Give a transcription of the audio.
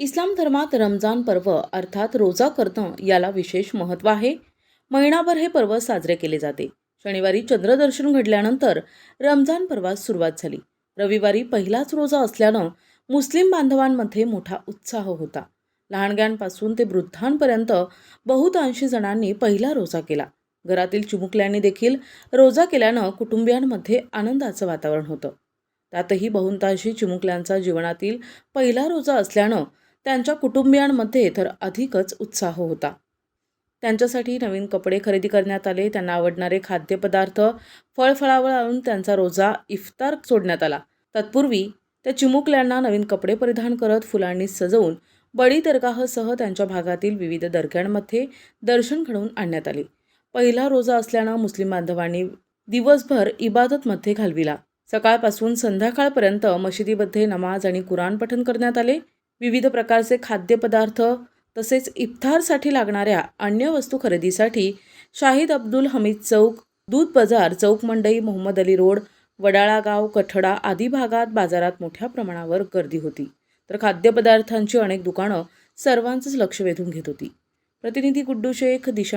इस्लाम धर्मात रमजान पर्व अर्थात रोजा करणं याला विशेष महत्त्व आहे. महिनाभर हे पर्व साजरे केले जाते. शनिवारी चंद्रदर्शन घडल्यानंतर रमजान पर्वास सुरुवात झाली. रविवारी पहिलाच रोजा असल्यानं मुस्लिम बांधवांमध्ये मोठा उत्साह होता. लहानग्यांपासून ते वृद्धांपर्यंत बहुतांशी जणांनी पहिला रोजा केला. घरातील चिमुकल्यांनी देखील रोजा केल्यानं कुटुंबियांमध्ये आनंदाचं वातावरण होतं. त्यातही बहुतांशी चिमुकल्यांचा जीवनातील पहिला रोजा असल्यानं त्यांच्या कुटुंबियांमध्ये तर अधिकच उत्साह होता. त्यांच्यासाठी नवीन कपडे खरेदी करण्यात आले त्यांना आवडणारे खाद्यपदार्थ फळफळावळ आणून त्यांचा रोजा इफ्तार सोडण्यात आला. तत्पूर्वी त्या चिमुकल्यांना नवीन कपडे परिधान करत फुलांनी सजवून बडी दर्गाहसह त्यांच्या भागातील विविध दर्ग्यांमध्ये दर्शन घडवून आणण्यात आले. पहिला रोजा असल्यानं मुस्लिम बांधवांनी दिवसभर इबादतमध्ये घालविला. सकाळपासून संध्याकाळपर्यंत मशिदीमध्ये नमाज आणि कुराण पठण करण्यात आले. विविध प्रकारचे खाद्यपदार्थ तसेच इफ्तारसाठी लागणाऱ्या अन्य वस्तू खरेदीसाठी शाहिद अब्दुल हमीद चौक दूध बाजार चौक मंडई मोहम्मद अली रोड वडाळागाव कठडा आदी भागात बाजारात मोठ्या प्रमाणावर गर्दी होती. तर खाद्यपदार्थांची अनेक दुकानं सर्वांचंच लक्ष वेधून घेत होती. प्रतिनिधी गुड्डू शेख दिशा